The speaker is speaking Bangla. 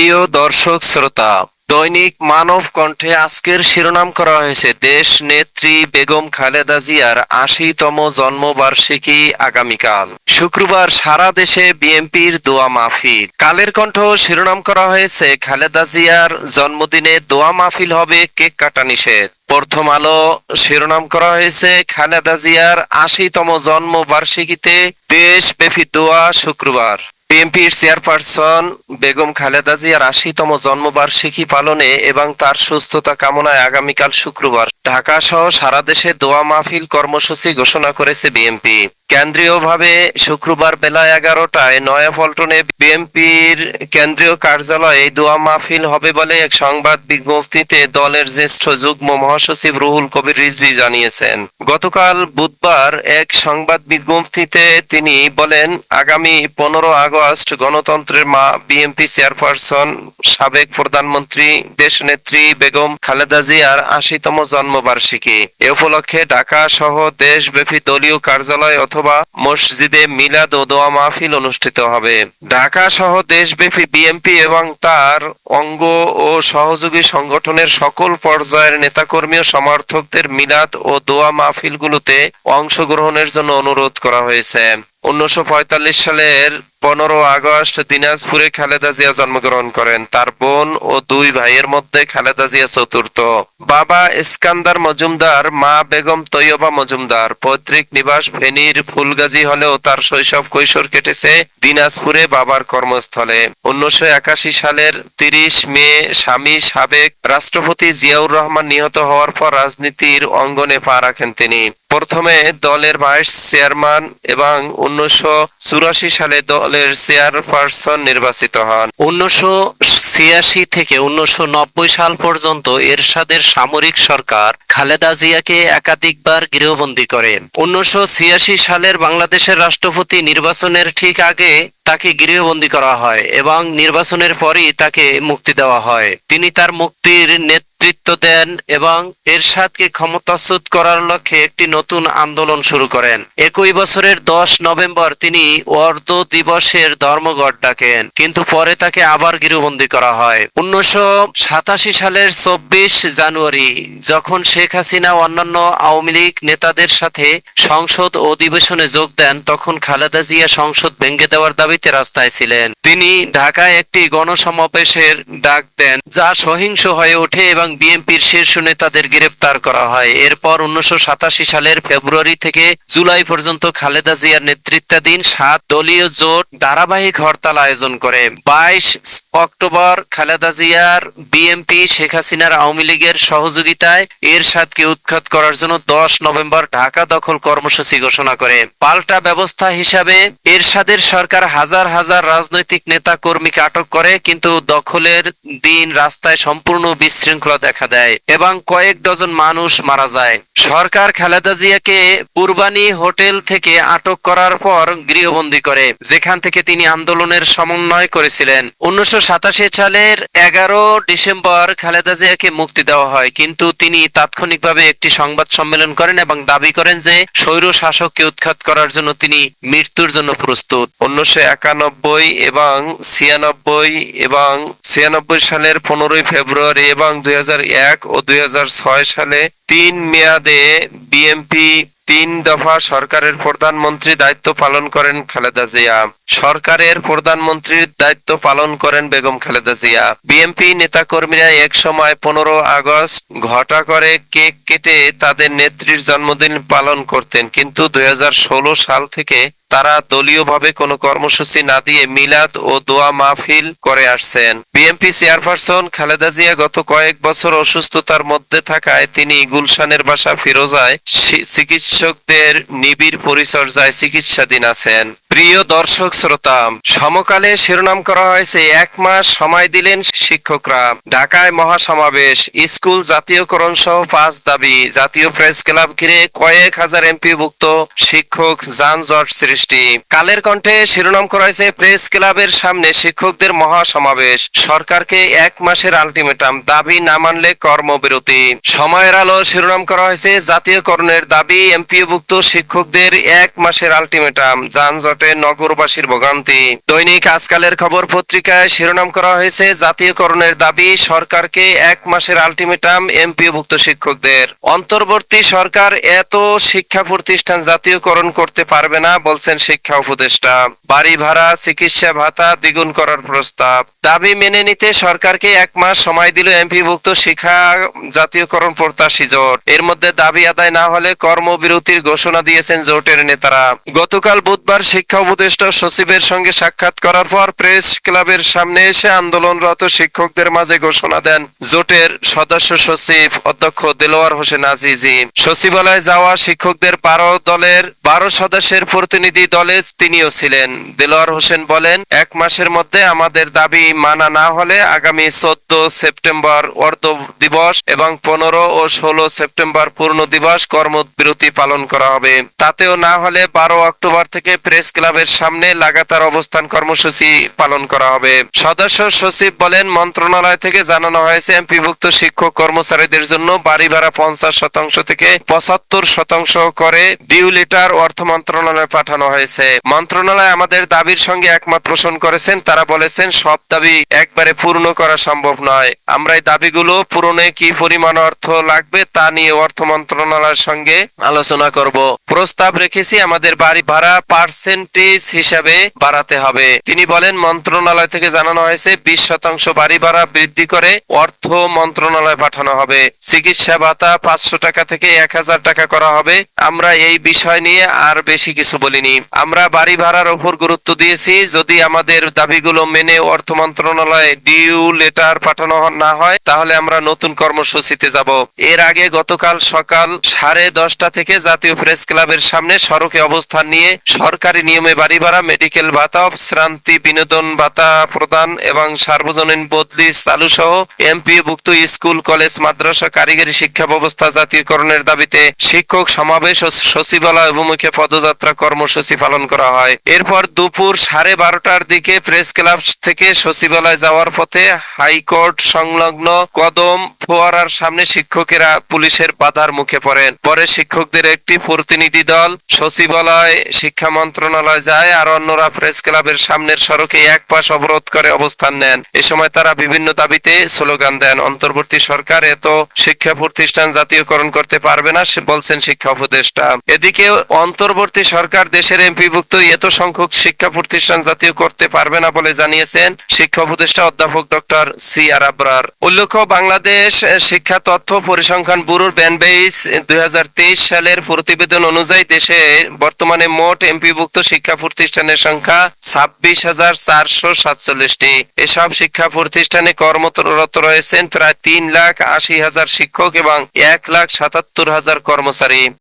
প্রিয় দর্শক শ্রোতা, দৈনিক মানব কণ্ঠে আজকের শিরোনাম করা হয়েছে দেশ নেত্রী বেগম খালেদা জিয়ার আশিতম জন্মবার্ষিকী আগামীকাল। শুক্রবার সারা দেশে বিএনপির দোয়া মাহফিল। কালের কণ্ঠ শিরোনাম করা হয়েছে, খালেদা জিয়ার জন্মদিনে দোয়া মাহফিল হবে কেক কাটা নিষেধ। প্রথম আলো শিরোনাম করা হয়েছে, খালেদা জিয়ার আশিতম জন্মবার্ষিকীতে দেশব্যাপী দোয়া শুক্রবার। বিএনপির চেয়ারপারসন বেগম খালেদা জিয়ার আশিতম জন্মবার্ষিকী পালনে এবং তার সুস্থতা কামনায় আগামীকাল শুক্রবার ঢাকা সহ সারা দেশে দোয়া মাহফিল কর্মসূচি ঘোষণা করেছে বিএনপি। কেন্দ্রীয়ভাবে শুক্রবার বেলা এগারোটায় নয়াপল্টনে বিএনপির কেন্দ্রীয় কার্যালয়ে দোয়া মাহফিল হবে বলে এক সংবাদ বিজ্ঞপ্তিতে দলের জ্যেষ্ঠ যুগ্ম মহাসচিব রুহুল কবির রিজভি জানিয়েছেন। গতকাল বুধবার এক সংবাদ বিজ্ঞপ্তিতে তিনি বলেন, আগামী পনেরো আগস্ট গণতন্ত্রের মা বিএনপি চেয়ারপারসন, সাবেক প্রধানমন্ত্রী, দেশনেত্রী বেগম খালেদা জিয়ার আশিতম জন্মবার্ষিকী। এ উপলক্ষে ঢাকা সহ দেশব্যাপী দলীয় কার্যালয় অথবা মসজিদে মিলাদ ও দোয়া মাহফিল অনুষ্ঠিত হবে। ঢাকা সহ দেশব্যাপী বিএনপি এবং তার অঙ্গ ও সহযোগী সংগঠনের সকল পর্যায়ের নেতাকর্মী ও সমর্থকদের মিলাদ ও দোয়া মাহফিলগুলোতে অংশগ্রহণের জন্য অনুরোধ করা হয়েছে। উনিশশো পঁয়তাল্লিশ সালের পনেরো আগস্ট দিনাজপুরে খালেদা জিয়া জন্মগ্রহণ করেন। তার বোন ও দুই ভাইয়ের মধ্যে খালেদা জিয়া চতুর্থ। বাবা ইস্কান্দার মজুমদার, মা বেগম তৈয়বা মজুমদার। পৈতৃক নিবাস ফেনীর ফুলগাজী হলেও তার শৈশব কৈশোর কেটেছে দিনাজপুরে বাবার কর্মস্থলে। উনিশশো একাশি সালের তিরিশ মে স্বামী সাবেক রাষ্ট্রপতি জিয়াউর রহমান নিহত হওয়ার পর রাজনীতির অঙ্গনে পা রাখেন তিনি। প্রথমে দলের ভাইস চেয়ারম্যান এবং উনিশশো চুরাশি সালে দলের চেয়ারপারসন নির্বাচিত হন। উনিশশো ছিয়াশি থেকে উনিশশো নব্বই সাল পর্যন্ত এরশাদের সামরিক সরকার খালেদা জিয়াকে একাধিকবার গৃহবন্দী করেন। উনিশশো ছিয়াশি সালের বাংলাদেশের রাষ্ট্রপতি নির্বাচনের ঠিক আগে তাকে গৃহবন্দী করা হয় এবং নির্বাচনের পরই তাকে মুক্তি দেওয়া হয়। তিনি তার মুক্তির নেতৃত্ব দেন এবং এরশাদকে ক্ষমতাচ্যুত করার লক্ষ্যে একটি নতুন আন্দোলন শুরু করেন। একই বছরের দশ নভেম্বর তিনি অর্ধ দিবসের ধর্মঘট ডাকেন, কিন্তু পরে তাকে আবার গৃহবন্দী করা হয়। উনিশশো সাতাশি সালের চব্বিশ জানুয়ারি, যখন শেখ হাসিনা অন্যান্য আওয়ামী লীগ নেতাদের সাথে সংসদ অধিবেশনে যোগ দেন, তখন খালেদা জিয়া সংসদ ভেঙে দেওয়ার দাবিতে রাস্তায় ছিলেন। তিনি ঢাকায় একটি গণসমাবেশের ডাক দেন, যা সহিংস হয়ে ওঠে এবং বিএনপির শীর্ষ নেতাদের গ্রেপ্তার করা হয়। এরপর উনিশশো সাতাশি সালের ফেব্রুয়ারি থেকে জুলাই পর্যন্ত খালেদা জিয়ার নেতৃত্বাধীন সাত দলীয় জোট ধারাবাহিক হরতাল আয়োজন করে। বাইশ অক্টোবর খালেদা জিয়ার বিএনপি শেখ হাসিনার আওয়ামী লীগের সহযোগিতায় এরশাদকে উৎখাত করার জন্য দশ নভেম্বর ঢাকা দখল কর্মসূচি ঘোষণা করে। পাল্টা ব্যবস্থা হিসাবে এরশাদের সরকার হাজার হাজার রাজনৈতিক নেতা কর্মীকে আটক করে, কিন্তু দখলের দিন রাস্তায় সম্পূর্ণ বিশৃঙ্খলা দেখা দেয় এবং কয়েক ডজন মানুষ মারা যায়। সরকার খালেদা জিয়াকে কুরবানি হোটেল থেকে আটক করার পর গৃহবন্দী করে, যেখান থেকে তিনি আন্দোলনের সমন্বয় করেছিলেন। উনিশশো সাতাশি সালের এগারো ডিসেম্বর খালেদা জিয়াকে মুক্তি দেওয়া হয়, কিন্তু তিনি তাৎক্ষণিকভাবে একটি সংবাদ সম্মেলন করেন এবং দাবি করেন যে স্বৈর শাসককে উৎখাত করার জন্য তিনি মৃত্যুর জন্য প্রস্তুত। উনিশশো একানব্বই এবং ছিয়ানব্বই এবং ছিয়ানব্বই সালের পনেরোই ফেব্রুয়ারি এবং দুই হাজার এক ও দুই হাজার ছয় সালে তিন মেয়াদে বিএনপি তিন দফা সরকারের প্রধানমন্ত্রী দায়িত্ব পালন করেন খালেদা জিয়া। সরকারের প্রধানমন্ত্রীর দায়িত্ব পালন করেন বেগম খালেদা জিয়া। বিএনপি নেতাকর্মীরা এক সময় পনেরো আগস্ট ঘটা করে কেক কেটে তাদের নেত্রীর জন্মদিন পালন করতেন, কিন্তু দুই হাজার ষোলো সাল থেকে তারা দলীয়ভাবে কোনো কর্মসূচি না দিয়ে মিলাদ ও দোয়া মাহফিল করে আসছেন। বিএনপি চেয়ারপারসন খালেদা জিয়া গত কয়েক বছর অসুস্থতার মধ্যে থাকায় তিনি গুলশানের বাসা ফিরোজায় চিকিৎসকদের নিবিড় পরিচর্যায় চিকিৎসাধীন আছেন। প্রিয় দর্শক শ্রোতা, সমকালে শিরোনাম করা হয়েছে এক মাস সময় দিলেন শিক্ষকরা। ঢাকায় মহাসমাবেশ, স্কুল জাতীয়করণ সহ পাঁচ দাবি। জাতীয় প্রেস ক্লাব ঘিরে কয়েক হাজার এমপিভুক্ত শিক্ষক যানজট সৃষ্টি। কালের কণ্ঠে শিরোনাম করা হয়েছে প্রেস ক্লাবের সামনে শিক্ষকদের মহাসমাবেশ। সরকারকে এক মাসের আলটিমেটাম দাবি না মানলে কর্মবিরতি। সময়ের আলো শিরোনাম করা হয়েছে জাতীয়করণের দাবি, এমপিভুক্ত শিক্ষকদের এক মাসের আলটিমেটাম যানজটে করে নগরবাসীর ভোগান্তি। দৈনিক আজকালের খবর পত্রিকায় শিরোনাম করা হয়েছে, জাতীয়করণের দাবি, সরকারকে এক মাসের আলটিমেটাম এমপিওভুক্ত শিক্ষকদের। অন্তর্বর্তী সরকার এত শিক্ষা প্রতিষ্ঠান জাতীয়করণ করতে পারবে না, বলছেন শিক্ষা উপদেষ্টা। বাড়ি ভাড়া, চিকিৎসা ভাতা দ্বিগুণ করার প্রস্তাব। দাবি মেনে নিতে সরকারকে এক মাস সময় দিল এমপিভুক্ত শিক্ষা জাতীয়করণ প্রত্যাশী জোট। এর মধ্যে দাবি আদায় না হলে কর্মবিরতির ঘোষণা দিয়েছেন জোটের নেতারা। গতকাল বুধবার শিক্ষা উপদেষ্টা সচিবের সঙ্গে সাক্ষাৎ করার পর প্রেস ক্লাবের সামনে এসে আন্দোলনরত শিক্ষকদের মাঝে ঘোষণা দেন জোটের সদস্য সচিব অধ্যক্ষ দেলোয়ার হোসেন আজিজি। সচিবালয়ে যাওয়া শিক্ষকদের বারো দলের বারো সদস্যের প্রতিনিধি দলে তিনিও ছিলেন। দেলোয়ার হোসেন বলেন, এক মাসের মধ্যে আমাদের দাবি মানা না হলে আগামী চোদ্দ সেপ্টেম্বর অর্ধ দিবস এবং পনেরো ও ষোলো সেপ্টেম্বর পূর্ণ দিবস কর্মবিরতি পালন করা হবে। তাতেও না হলে বারো অক্টোবর থেকে প্রেস ক্লাবের সামনে লাগাতার অবস্থান কর্মসূচি পালন করা হবে। সদস্য সচিব বলেন, মন্ত্রণালয় থেকে জানানো হয়েছে, এমপিভুক্ত শিক্ষক কর্মচারীদের জন্য বাড়ি ভাড়া পঞ্চাশ শতাংশ থেকে পঁচাত্তর শতাংশ করে ডিউ লেটার অর্থ মন্ত্রণালয়ে পাঠানো হয়েছে। মন্ত্রণালয় আমাদের দাবির সঙ্গে একমত পোষণ করেছেন। তারা বলেছেন, সব দাবি একবারে পূর্ণ করা সম্ভব নয়। আমরা এই দাবিগুলো পূরণে কি পরিমাণ অর্থ লাগবে তা নিয়ে অর্থ মন্ত্রণালয়ের সঙ্গে আলোচনা করব। প্রস্তাব রেখেছি, আমাদের বাড়ি ভাড়া পার্সেন্টেজ হিসাবে বাড়াতে হবে। তিনি বলেন, মন্ত্রণালয় থেকে জানানো হয়েছে, বিশ শতাংশ বাড়ি ভাড়া বৃদ্ধি করে অর্থ মন্ত্রণালয়ে পাঠানো হবে। চিকিৎসা ভাতা পাঁচশো টাকা থেকে এক হাজার টাকা করা হবে। আমরা এই বিষয় নিয়ে আর বেশি কিছু বলিনি। আমরা বাড়ি ভাড়ার উপর গুরুত্ব দিয়েছি, যদি আমাদের দাবিগুলো মেনে অর্থ মন্ত্রণালয়ে ডিউ লেটার পাঠানো না হয়, তাহলে আমরা নতুন কর্মসূচিতে যাব। এর আগে গতকাল সকাল সাড়ে দশটা থেকে জাতীয় প্রেস ক্লাবের সামনে সড়কে অবস্থান নিয়ে সরকারি নিয়মে বাড়ি ভাড়া মেডিকেল ভাতা, শ্রান্তি, বিনোদন ভাতা প্রদান এবং সার্বজনীন বদলি চালু সহ এমপি ভুক্ত স্কুল, কলেজ, মাদ্রাসা, কারিগরি শিক্ষা ব্যবস্থা জাতীয়করণের দাবিতে শিক্ষক সমাবেশ ও সচিবালয় অভিমুখে পদযাত্রা কর্মসূচি পালন করা হয়। এরপর দুপুর সাড়ে বারোটার দিকে প্রেস ক্লাব থেকে সচিবালয় যাওয়ার পথে হাইকোর্ট সংলগ্ন কদম ফোয়ারার সামনে শিক্ষকেরা পুলিশের বাধার মুখে পড়েন। পরে শিক্ষকদের একটি প্রতিনিধি দল সচিবালয় শিক্ষা মন্ত্রণালয় যায় আর অন্যরা প্রেস ক্লাবের সামনের সড়কে এক পাশ অবরোধ করে অবস্থান নেন। এ সময় তারা বিভিন্ন দাবিতে স্লোগান দেন। অন্তর্বর্তী সরকার, এত শিক্ষা প্রতিষ্ঠান জাতীয়করণ করতে পারবে না বলছেন শিক্ষা উপদেষ্টা। এদিকে অন্তর্বর্তী সরকার, দেশের এমপিভুক্ত এত সংখ্যক শিক্ষা প্রতিষ্ঠান জাতীয় করতে পারবে না বলে জানিয়েছেন শিক্ষা উপদেষ্টা অধ্যাপক ডক্টর সি আর আবরার। উল্লেখ্য, বাংলাদেশ শিক্ষা তথ্য পরিসংখ্যান ব্যুরোর ব্যানবেইস দুই সালের প্রতিবেদন অনুযায়ী দেশে বর্তমানে মোট এমপিভুক্ত শিক্ষা প্রতিষ্ঠানের সংখ্যা ছাব্বিশ হাজার চারশো সাতচল্লিশটি। এসব শিক্ষা প্রতিষ্ঠানে কর্মরত রয়েছেন প্রায় তিন লাখ আশি হাজার শিক্ষক এবং এক লাখ সাতাত্তর হাজার কর্মচারী।